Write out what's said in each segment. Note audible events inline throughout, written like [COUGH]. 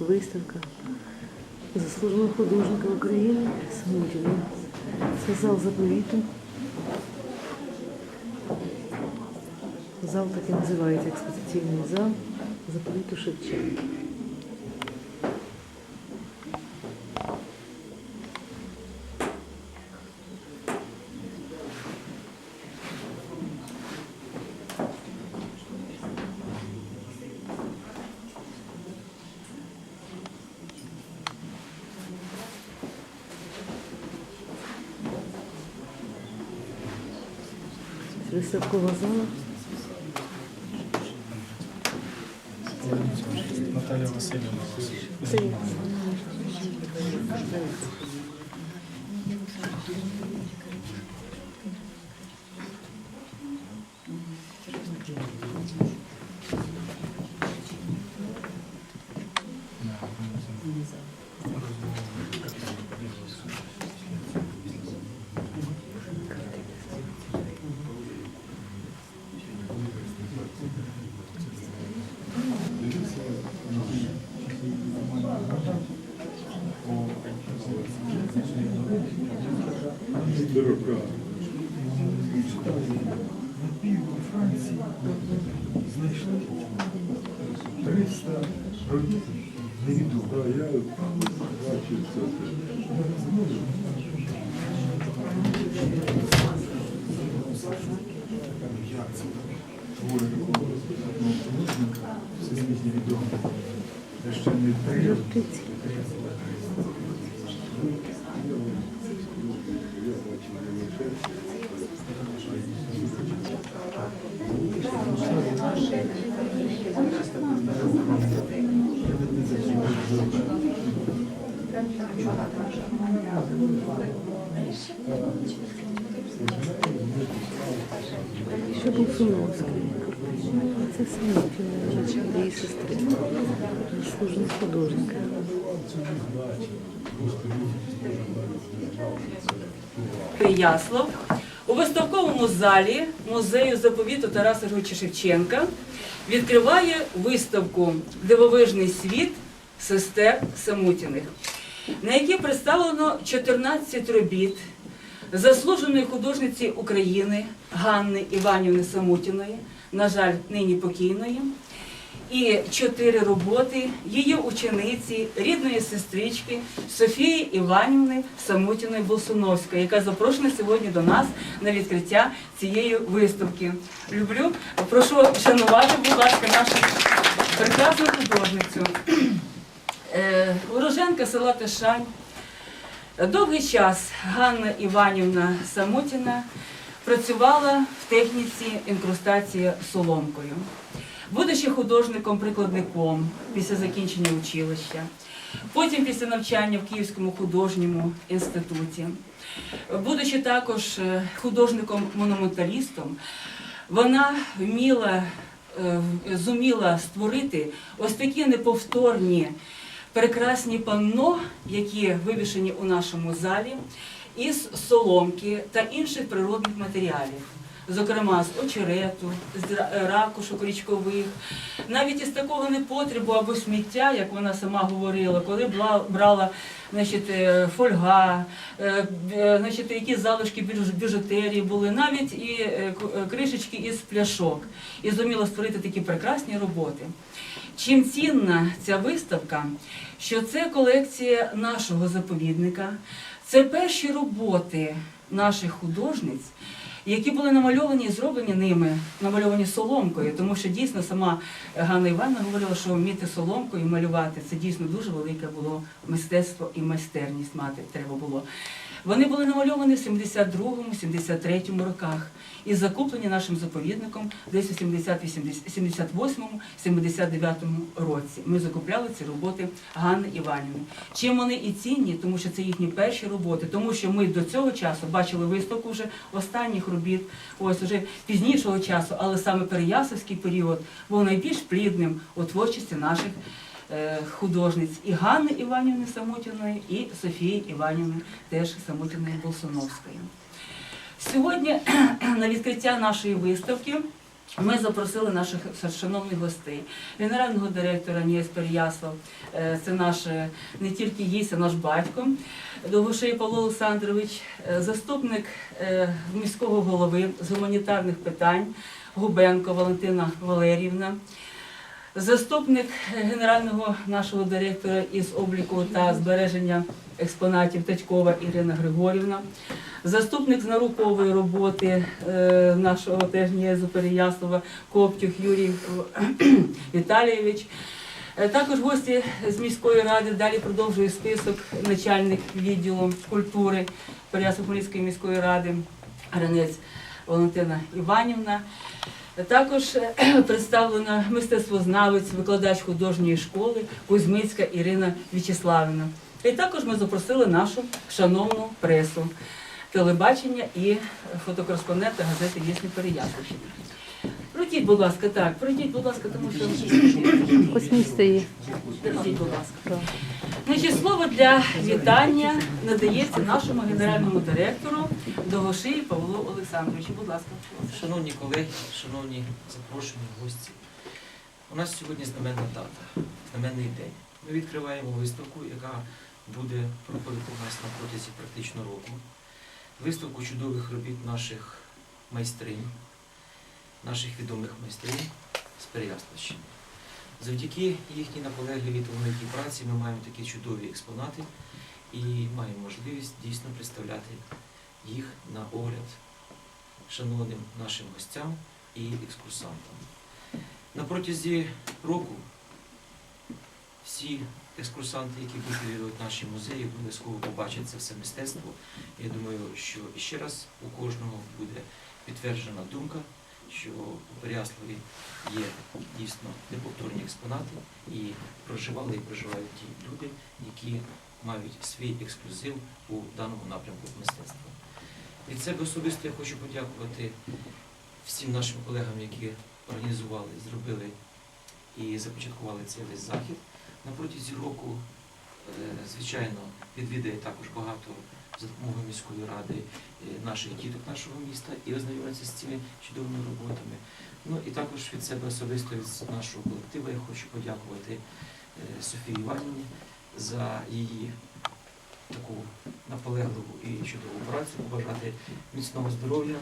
виставка заслуженого художника України Смутіна. Це зал заповіту. Зал так і називається експозиційний зал заповіту Шевченка. Виставкова зала. Наталя Васильівна. Це є. Франції знайшли 300 робіт невідомо. Я бачив це. Як це твори такого ну, художника відомого. Ще не три. Ще був Сумовський. Це сестри. Заслужений художник. Яслов у виставковому залі музею заповіту Тараса Григоровича Шевченка відкриває виставку Дивовижний світ сестер Самутіних, на якій представлено 14 робіт заслуженої художниці України Ганни Іванівни Самутіної, на жаль, нині покійної, і чотири роботи її учениці, рідної сестрички Софії Іванівни Самутіної Болсуновської, яка запрошена сьогодні до нас на відкриття цієї виставки. Люблю, прошу шанувати, будь ласка, нашу прекрасну художницю. Е, Уроженка села Тишань. Довгий час Ганна Іванівна Самотіна працювала в техніці інкрустації соломкою. Будучи художником-прикладником після закінчення училища, потім після навчання в Київському художньому інституті, будучи також е, художником-монументалістом, вона вміла, е, зуміла створити ось такі неповторні прекрасні панно, які вивішені у нашому залі, із соломки та інших природних матеріалів. Зокрема, з очерету, з ракушок річкових, навіть із такого непотребу або сміття, як вона сама говорила, коли брала значить, е, фольга, е, е, значить, які залишки біжутерії були, навіть і е, е, кришечки із пляшок, і зуміла створити такі прекрасні роботи. Чим цінна ця виставка, що це колекція нашого заповідника, це перші роботи наших художниць, які були намальовані і зроблені ними, намальовані соломкою, тому що дійсно сама Ганна Івановна говорила, що вміти соломкою малювати це дійсно дуже велике було мистецтво і майстерність мати треба було. Вони були намальовані в 72-73 роках і закуплені нашим заповідником десь у 78-79 році. Ми закупляли ці роботи Ганни Іванівни. Чим вони і цінні, тому що це їхні перші роботи, тому що ми до цього часу бачили виставку вже останніх робіт, ось уже пізнішого часу, але саме Переясовський період був найбільш плідним у творчості наших художниць і Ганни Іванівни Самотіної, і Софії Іванівни теж Самотіної Болсуновської. Сьогодні [CLEARS THROAT] на відкриття нашої виставки Ми запросили наших шановних гостей, генерального директора НІС Переяслав, е, це наш е, не тільки гість, а наш батько, Довгошей Павло Олександрович, е, заступник е, міського голови з гуманітарних питань Губенко Валентина Валерівна, заступник генерального нашого директора із обліку та збереження експонатів Татькова Ірина Григорівна, заступник з наукової роботи е, нашого теж Переяслава Коптюх Юрій [CLEARS THROAT] Віталійович. Е, Також гості з міської ради далі продовжує список начальник відділу культури Переяслав-Хмельницької міської ради Гранець Валентина Іванівна. Також е, [CLEARS THROAT] представлена мистецтвознавець, викладач художньої школи Кузьмицька Ірина В'ячеславівна. І також ми запросили нашу шановну пресу, телебачення і фотокореспондента газети «Вісні Переяславщина. Пройдіть, будь ласка, так, пройдіть, будь ласка, тому що. Пройдіть, будь ласка. Значить, слово для вітання надається нашому генеральному директору Довгошиї Павлу Олександровичу. Будь ласка. Шановні колеги, шановні запрошені гості, у нас сьогодні знаменна дата, знаменний день. Ми відкриваємо виставку, яка буде проходити у нас на протязі практично року. Виставку чудових робіт наших майстринь, наших відомих майстринь з Переяславщини. Завдяки їхній наполегливій та великій праці ми маємо такі чудові експонати і маємо можливість дійсно представляти їх на огляд шановним нашим гостям і екскурсантам. На протязі року всі екскурсанти, які будуть відвідувати наші музеї, обов'язково побачать це все мистецтво. Я думаю, що ще раз у кожного буде підтверджена думка, що у Переяславі є дійсно неповторні експонати і проживали і проживають ті люди, які мають свій ексклюзив у даному напрямку мистецтва. Від себе особисто я хочу подякувати всім нашим колегам, які організували, зробили і започаткували цей весь захід. На протязі року, звичайно, відвідає також багато за допомогою міської ради е, наших діток нашого міста і ознайомиться з цими чудовими роботами. Ну і також від себе особисто від нашого колективу я хочу подякувати е, Софії Іванівні за її таку наполегливу і чудову працю, побажати міцного здоров'я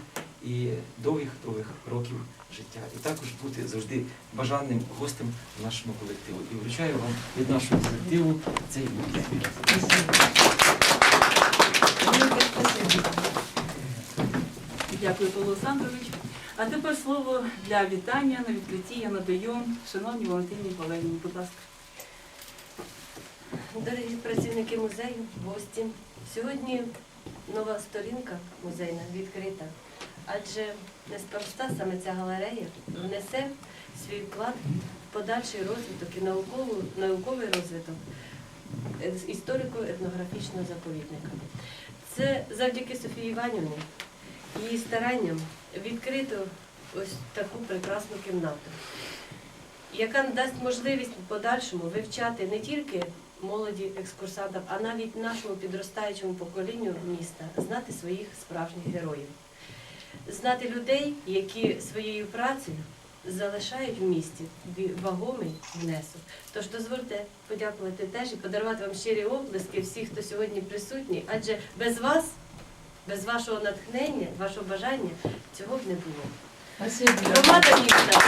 і довгих-довгих років життя. І також бути завжди бажаним гостем в нашому колективу. І вручаю вам від нашого колективу цей букет. Дякую, Павло Олександрович. А тепер слово для вітання на відкритті я надаю шановній Валентині Валерійовні. Будь ласка. Дорогі працівники музею, гості, сьогодні нова сторінка музейна відкрита, адже неспроста саме ця галерея внесе свій вклад в подальший розвиток і науковий розвиток е, історико-етнографічного заповідника. Це завдяки Софії Іванівні, її старанням відкрито ось таку прекрасну кімнату, яка дасть можливість в подальшому вивчати не тільки молоді екскурсантам, а навіть нашому підростаючому поколінню міста знати своїх справжніх героїв, знати людей, які своєю працею залишають в місті вагомий внесок. Тож дозвольте подякувати теж і подарувати вам щирі оплески всіх, хто сьогодні присутній, адже без вас, без вашого натхнення, вашого бажання цього б не було. Громада міста.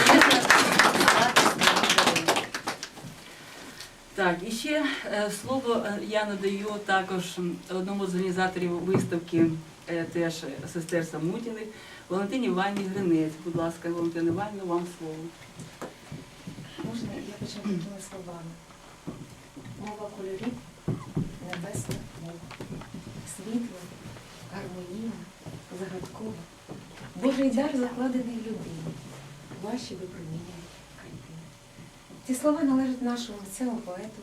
Так, і ще е, слово е, я надаю також одному з організаторів виставки, теж сестер Самутіних, Валентині Іванівні Гринець. Будь ласка, Валентина Іванівна, вам слово. Можна я почну такими словами? Мова кольорів, небесна мова, світла, гармонійна, загадкова. Божий дар закладений в людині. Ваші випромінюють картини. Ці слова належать нашому митцевому поету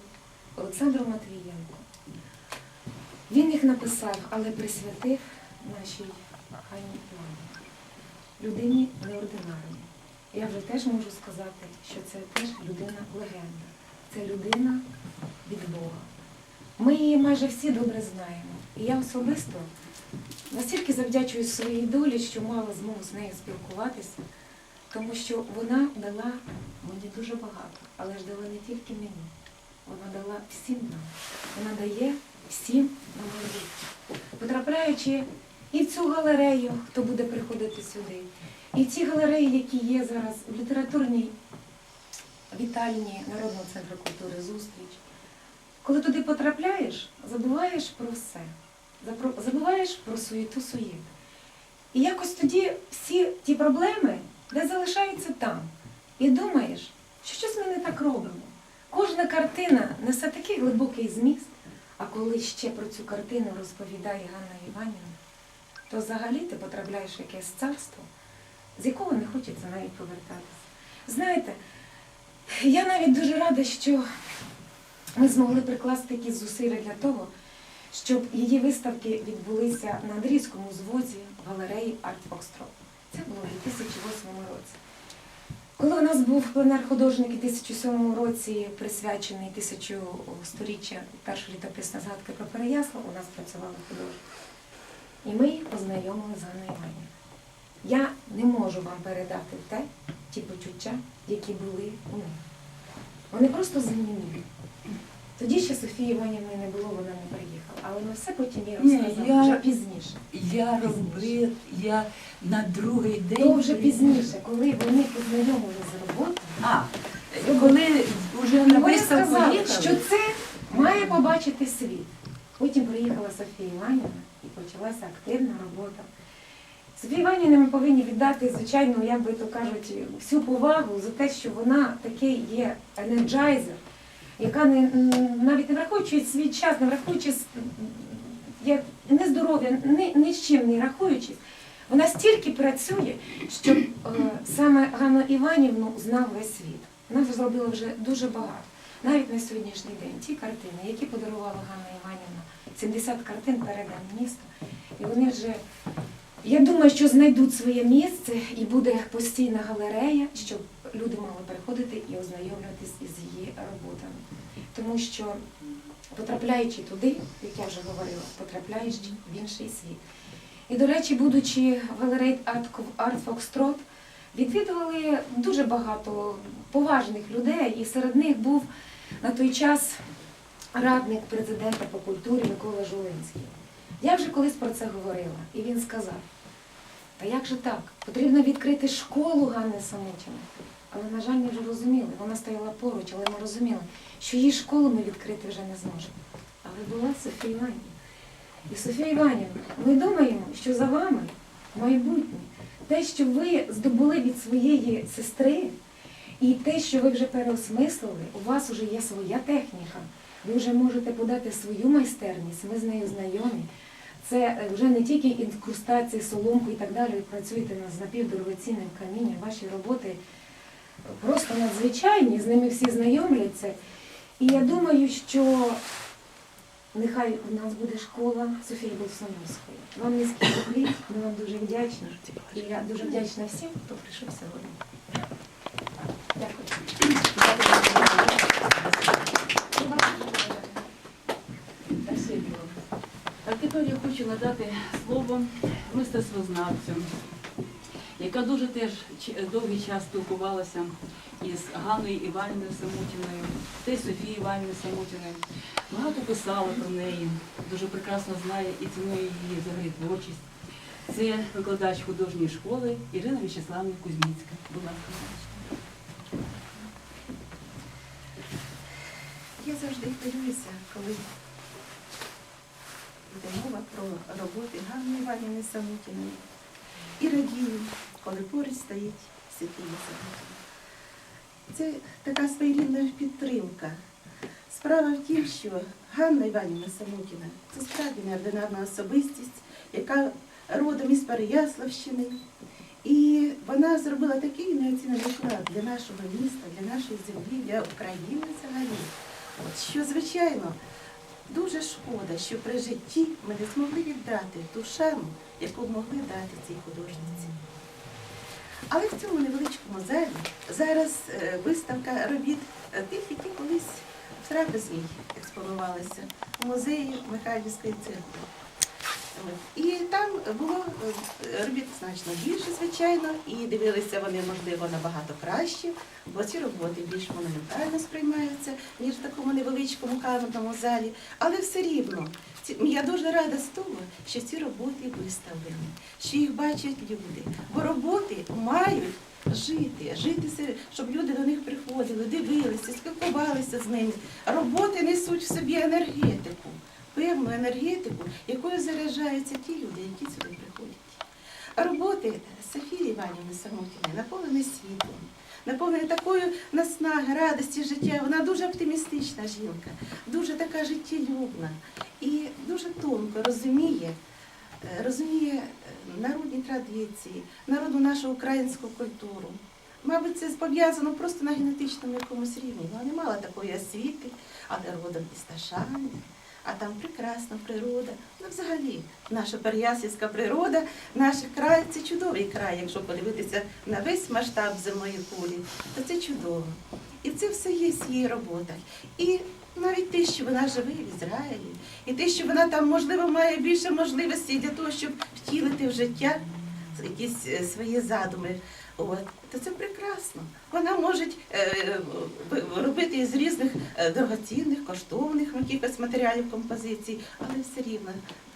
Олександру Матвієнку. Він їх написав, але присвятив нашій Анні Іванівні, людині неординарній. Я вже теж можу сказати, що це теж людина-легенда. Це людина від Бога. Ми її майже всі добре знаємо. І я особисто настільки завдячую своїй долі, що мала змогу з нею спілкуватися, тому що вона дала мені дуже багато, але ж дала не тільки мені, вона дала всім нам. Вона дає всім на майбутнє. Потрапляючи і в цю галерею, хто буде приходити сюди, і в ці галереї, які є зараз в літературній вітальні Народного центру культури зустріч. Коли туди потрапляєш, забуваєш про все. Забуваєш про суєту суєт. І якось тоді всі ті проблеми де залишаються там. І думаєш, що щось ми не так робимо. Кожна картина несе такий глибокий зміст, а коли ще про цю картину розповідає Ганна Іванівна, то взагалі ти потрапляєш в якесь царство, з якого не хочеться навіть повертатися. Знаєте, я навіть дуже рада, що ми змогли прикласти якісь зусилля для того, щоб її виставки відбулися на Андрійському звозі галереї Арт Фокстрот. Це було у 2008 році. Коли у нас був пленер художник у 2007 році, присвячений тисячу сторіччя першої літописної згадки про Переяслав, у нас працювали художники. І ми їх познайомили з Ганною Іванівною. Я не можу вам передати те, ті почуття, які були у них. Вони просто заніміли. Тоді ще Софії Іванівни не було, вона не приїхала. Але ми все потім їй розказали я- вже пізніше. Я робив, я на другий день. То вже пізніше, коли вони познайомилися з роботою, А, коли вже на сказали, що це має побачити світ. Потім приїхала Софія Іванівна і почалася активна робота. Софії Іванівні ми повинні віддати, звичайно, як би то кажуть, всю повагу за те, що вона такий є енерджайзер, яка не, навіть не враховуючи свій час, не враховуючи як не здоров'я, ні, ні з чим не рахуючись, вона стільки працює, що е, саме Ганну Іванівну знав весь світ. Вона зробила вже дуже багато. Навіть на сьогоднішній день ті картини, які подарувала Ганна Іванівна, 70 картин передані місту, і вони вже, я думаю, що знайдуть своє місце і буде постійна галерея, щоб люди могли приходити і ознайомлюватись із її роботами. Тому що, потрапляючи туди, як я вже говорила, потрапляєш в інший світ. І, до речі, будучи в галереї Art Foxtrot, відвідували дуже багато поважних людей, і серед них був на той час радник президента по культурі Микола Жулинський. Я вже колись про це говорила, і він сказав: та як же так? Потрібно відкрити школу Ганни Самотіної. Але, на жаль, ми вже розуміли, вона стояла поруч, але ми розуміли, що її школу ми відкрити вже не зможемо. Але була Софія Іванівна. І Софія Іванівна, ми думаємо, що за вами майбутнє. Те, що ви здобули від своєї сестри, і те, що ви вже переосмислили, у вас вже є своя техніка. Ви вже можете подати свою майстерність, ми з нею знайомі. Це е, вже не тільки інкрустації, соломку і так далі. Працюєте з напівдорогоцінним камінням. Ваші роботи просто надзвичайні, з ними всі знайомляться. І я думаю, що нехай у нас буде школа Софії Болсоновської. Вам низький поклін, ми вам дуже вдячні. І я дуже вдячна всім, хто прийшов сьогодні. А тепер я хочу надати слово мистецтвознавцю, яка дуже теж довгий час спілкувалася із Ганною Іванівною Самутіною, та й Софією Іванівною Самутіною. Багато писала про неї, дуже прекрасно знає і цінує її взагалі творчість. Це викладач художньої школи Ірина В'ячеславівна Кузьміцька. Будь ласка. Я завжди хвилююся, коли йде мова про роботи Ганни Іванівни Самутіної. І радію, коли поруч стоїть Софія Самутіна. Це така своєрідна підтримка. Справа в тім, що Ганна Іванівна Самутіна це справді неординарна особистість, яка родом із Переяславщини. І вона зробила такий неоцінений вклад для нашого міста, для нашої землі, для України взагалі. Що, звичайно, дуже шкода, що при житті ми не змогли віддати ту шану, яку могли дати цій художниці. Але в цьому невеличкому залі зараз е, виставка робіт е, тих, які колись в трапезній експонувалися в музеї Михайлівської церкви. І там було е, робіт значно більше, звичайно, і дивилися вони, можливо, набагато краще, бо ці роботи більш монументально сприймаються, ніж в такому невеличкому камерному залі. Але все рівно, я дуже рада з того, що ці роботи виставлені, що їх бачать люди. Бо роботи мають жити, жити, щоб люди до них приходили, дивилися, спілкувалися з ними. Роботи несуть в собі енергетику, певну енергетику, якою заряджаються ті люди, які сюди приходять. Роботи Софії Іванівни Самотіної наповнені світлом, наповнені такою наснаги, радості життя. Вона дуже оптимістична жінка, дуже така життєлюбна і дуже тонко розуміє, е, розуміє е, народні традиції, народну нашу українську культуру. Мабуть, це пов'язано просто на генетичному якомусь рівні. Вона не мала такої освіти, але родом із Ташани, а там прекрасна природа. Ну, взагалі, наша переяслівська природа, наш край це чудовий край, якщо подивитися на весь масштаб земної кулі, то це чудово. І це все є в її роботах. І навіть те, що вона живе в Ізраїлі, і те, що вона там, можливо, має більше можливостей для того, щоб втілити в життя якісь е, свої задуми. От, то це прекрасно. Вона може е, робити із різних е, дорогоцінних, коштовних якихось матеріалів композицій, але все рівно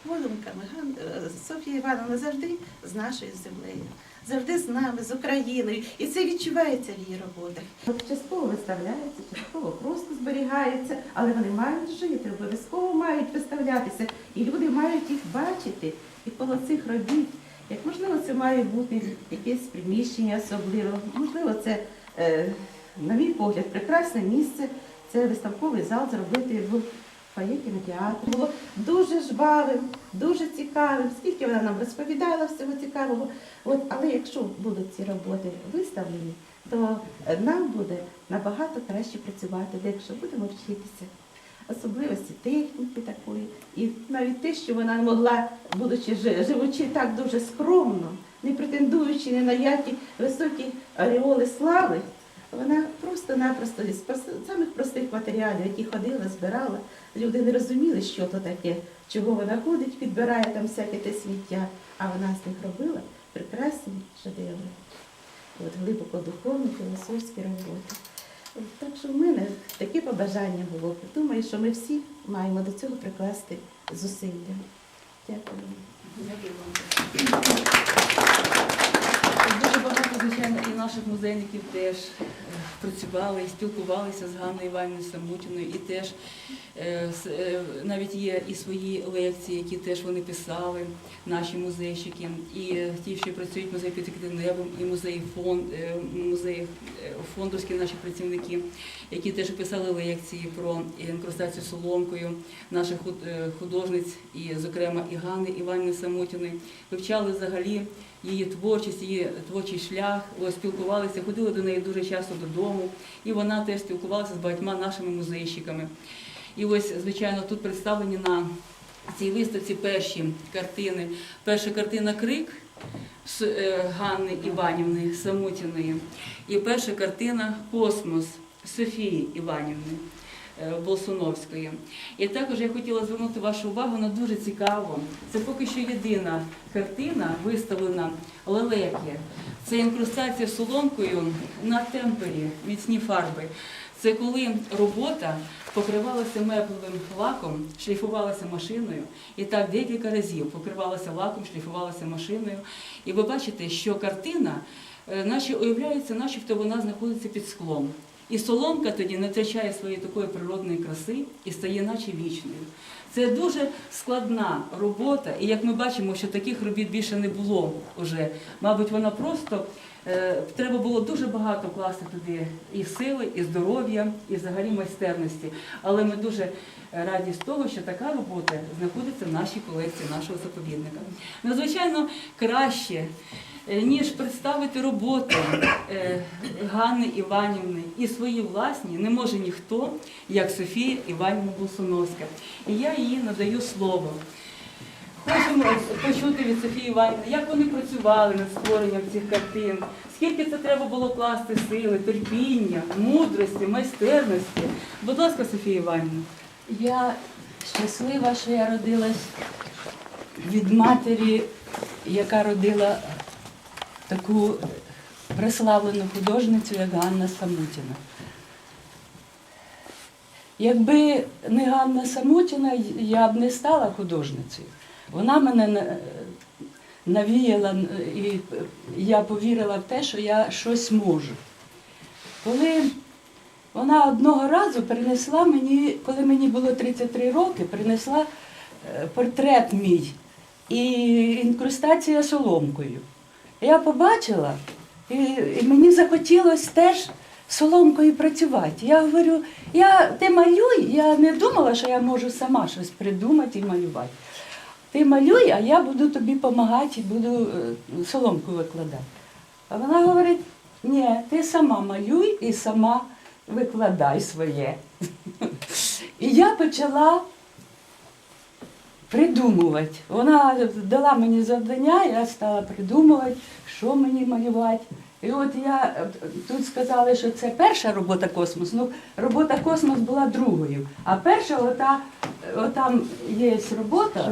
подумками е, Софія Івановна завжди з нашою землею, завжди з нами, з Україною. І це відчувається в її роботах. Частково виставляється, частково просто зберігається, але вони мають жити, обов'язково мають виставлятися, і люди мають їх бачити. І коло цих робіт, як можливо, це має бути якесь приміщення особливо, можливо, це, е, на мій погляд, прекрасне місце, це виставковий зал зробити в фоє кінотеатру. Було дуже жвавим, дуже цікавим, скільки вона нам розповідала всього цікавого. От, але якщо будуть ці роботи виставлені, то е, нам буде набагато краще працювати, якщо будемо вчитися. Особливості техніки такої, і навіть те, що вона могла, будучи живучи так дуже скромно, не претендуючи ні на які високі ореоли слави, вона просто-напросто прос- самих простих матеріалів, які ходила, збирала, люди не розуміли, що то таке, чого вона ходить, підбирає там всяке те сміття, а вона з них робила прекрасні шедеври. От глибоко духовні, філософські роботи. От, Так що в мене таке побажання було. Думаю, що ми всі маємо до цього прикласти зусилля. Дякую. Дякую. Дуже багато, звичайно, і наших музейників теж працювали спілкувалися з Ганною Іванівною Самутіною, і теж е, е, навіть є і свої лекції, які теж вони писали, наші музейщики, і ті, що працюють в музеї під Небом, і музеї фонд, е, музеї е, фондовські наші працівники, які теж писали лекції про інкрустацію соломкою наших художниць, і, зокрема, і Ганни Іванівни Самотіної, вивчали взагалі її творчість, її творчий шлях, спілкувалися, ходили до неї дуже часто додому, і вона теж спілкувалася з багатьма нашими музейщиками. І ось, звичайно, тут представлені на цій виставці перші картини. Перша картина Крик е, Ганни Іванівни Самотіної, і перша картина Космос Софії Іванівни. Е, Болсуновської. І також я хотіла звернути вашу увагу на дуже цікаво. Це поки що єдина картина, виставлена лелеки. Це інкрустація соломкою на темпері, міцні фарби. Це коли робота покривалася меблевим лаком, шліфувалася машиною, і так декілька разів покривалася лаком, шліфувалася машиною. І ви бачите, що картина, е, наче уявляється, начебто вона знаходиться під склом. І соломка тоді не втрачає своєї такої природної краси і стає наче вічною. Це дуже складна робота, і як ми бачимо, що таких робіт більше не було вже. Мабуть, вона просто е, треба було дуже багато вкласти туди і сили, і здоров'я, і взагалі майстерності. Але ми дуже раді з того, що така робота знаходиться в нашій колекції нашого заповідника. Надзвичайно краще. Е, Ніж представити роботи е, Ганни Іванівни і свої власні не може ніхто, як Софія Іванівна Болсуновська. І я їй надаю слово. Хочемо почути від Софії Іванівни, як вони працювали над створенням цих картин, скільки це треба було класти сили, терпіння, мудрості, майстерності. Будь ласка, Софія Іванівна. Я щаслива, що я родилась від матері, яка родила таку прославлену художницю, як Ганна Самутіна. Якби не Ганна Самутіна, я б не стала художницею. Вона мене навіяла, і я повірила в те, що я щось можу. Коли вона одного разу принесла мені, коли мені було 33 роки, принесла е, портрет мій і інкрустація соломкою. Я побачила, і, і мені захотілося теж соломкою працювати. Я говорю, я, ти малюй, я не думала, що я можу сама щось придумати і малювати. Ти малюй, а я буду тобі допомагати і буду е, соломку викладати. А вона говорить, ні, ти сама малюй і сама викладай своє. [LAUGHS] І я почала придумувати. Вона дала мені завдання, я стала придумувати, що мені малювати. І от я тут сказали, що це перша робота космос. Ну, робота космос була другою. А перша, ота, отам є робота.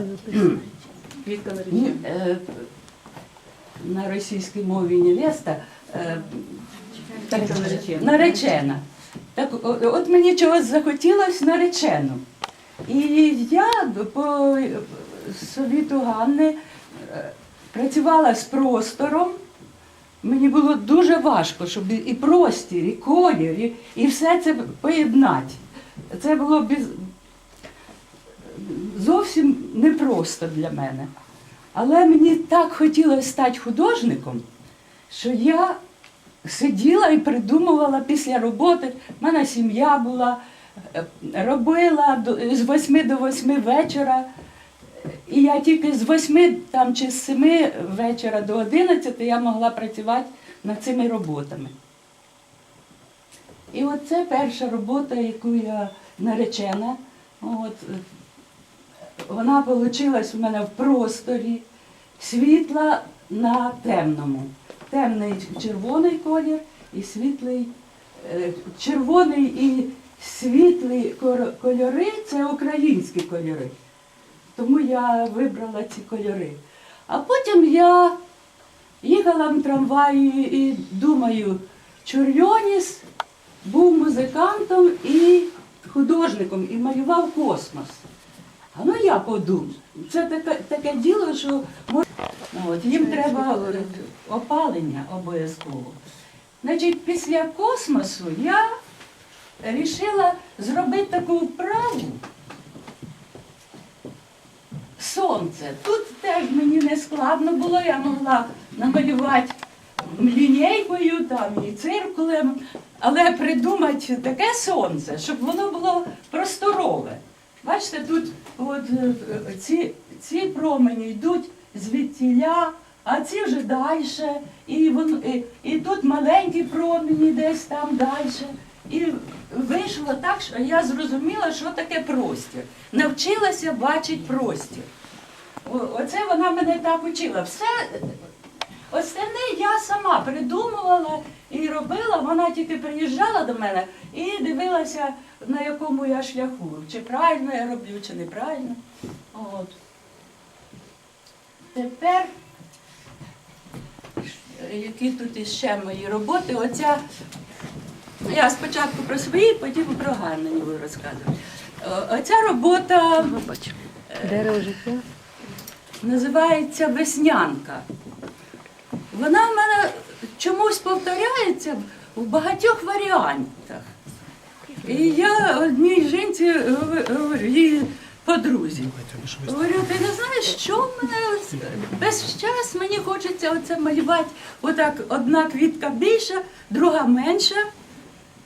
Е, на російській мові невеста. е, наречена. Так, от мені чогось захотілося наречену. І я по совіту Ганни е, працювала з простором. Мені було дуже важко, щоб і- простір, і колір, і, і все це поєднати. Це було без, зовсім непросто для мене. Але мені так хотілося стати художником, що я сиділа і придумувала після роботи. У мене сім'я була, робила з 8 до 8 вечора. І я тільки з 8 там, чи з 7 вечора до 11 я могла працювати над цими роботами. І от це перша робота, яку я наречена. От, е, вона вийшла у мене в просторі, світла на темному. Темний червоний колір і світлий, е, червоний і світлий кор- кольори це українські кольори. Тому я вибрала ці кольори. А потім я їхала в трамваї і думаю, Чорйоніс був музикантом і художником і малював космос. А ну я подумаю, це таке, таке діло, що мож- от, їм треба опалення обов'язково. Значить, після космосу я вирішила зробити таку вправу. Сонце. Тут теж мені не складно було, я могла намалювати лінійкою там і циркулем, але придумати таке сонце, щоб воно було просторове. Бачите, тут от, е, ці, ці промені йдуть звідтіля, а ці вже далі. І, і, і тут маленькі промені десь там далі. І вийшло так, що я зрозуміла, що таке простір. Навчилася бачити простір. Оце вона мене так учила. Все остальне я сама придумувала і робила. Вона тільки приїжджала до мене і дивилася, на якому я шляху. Чи правильно я роблю, чи неправильно. От. Тепер, які тут іще мої роботи, оця. Я спочатку про свої, потім про Ганну буду розказувати. О- Оця робота життя. називається Веснянка. Вона в мене чомусь повторяється в багатьох варіантах. І я одній жінці говорю, її подрузі. Говорю, ти не знаєш, що в мене весь час мені хочеться оце малювати. Отак одна квітка більша, друга менша.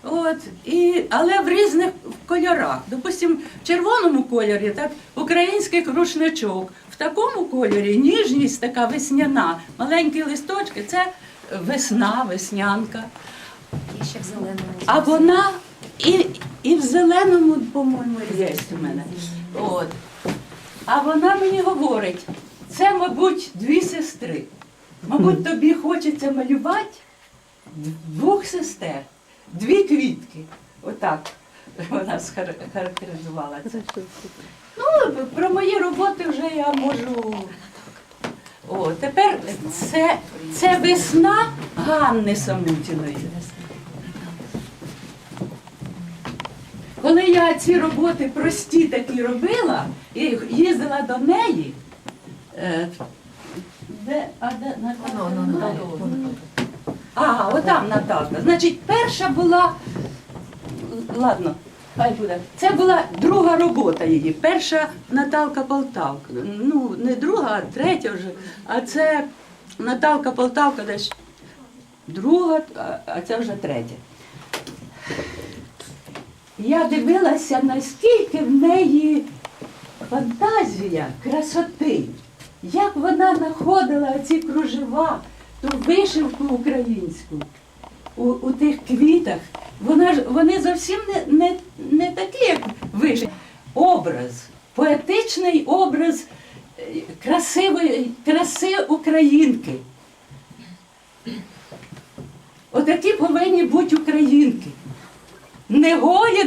От, і, але в різних кольорах. Допустимо, в червоному кольорі так, український рушничок, в такому кольорі ніжність така весняна, маленькі листочки це весна, веснянка. І ще в зеленому. А вона і, і в зеленому, по-моєму, є у мене. От. А вона мені говорить, це, мабуть, дві сестри. Мабуть, тобі хочеться малювати двох сестер, дві квітки. Отак. вона схар- характеризувала це. Ну, про мої роботи вже я можу. О, тепер це, це весна Ганни Самутіної. Коли я ці роботи прості такі робила і їздила до неї, е, де, а де Наталка? А, отам Наталка. Значить, перша була, ладно, хай буде. Це була друга робота її. Перша Наталка Полтавка. Ну, не друга, а третя вже. А це Наталка Полтавка десь друга, а це вже третя. Я дивилася, наскільки в неї фантазія красоти, як вона знаходила ці кружева, ту вишивку українську у у тих квітах, вона ж вони зовсім не не, не такі, як вишивка. Образ, поетичний образ е, красивої, краси українки. Отакі повинні бути українки. Не голі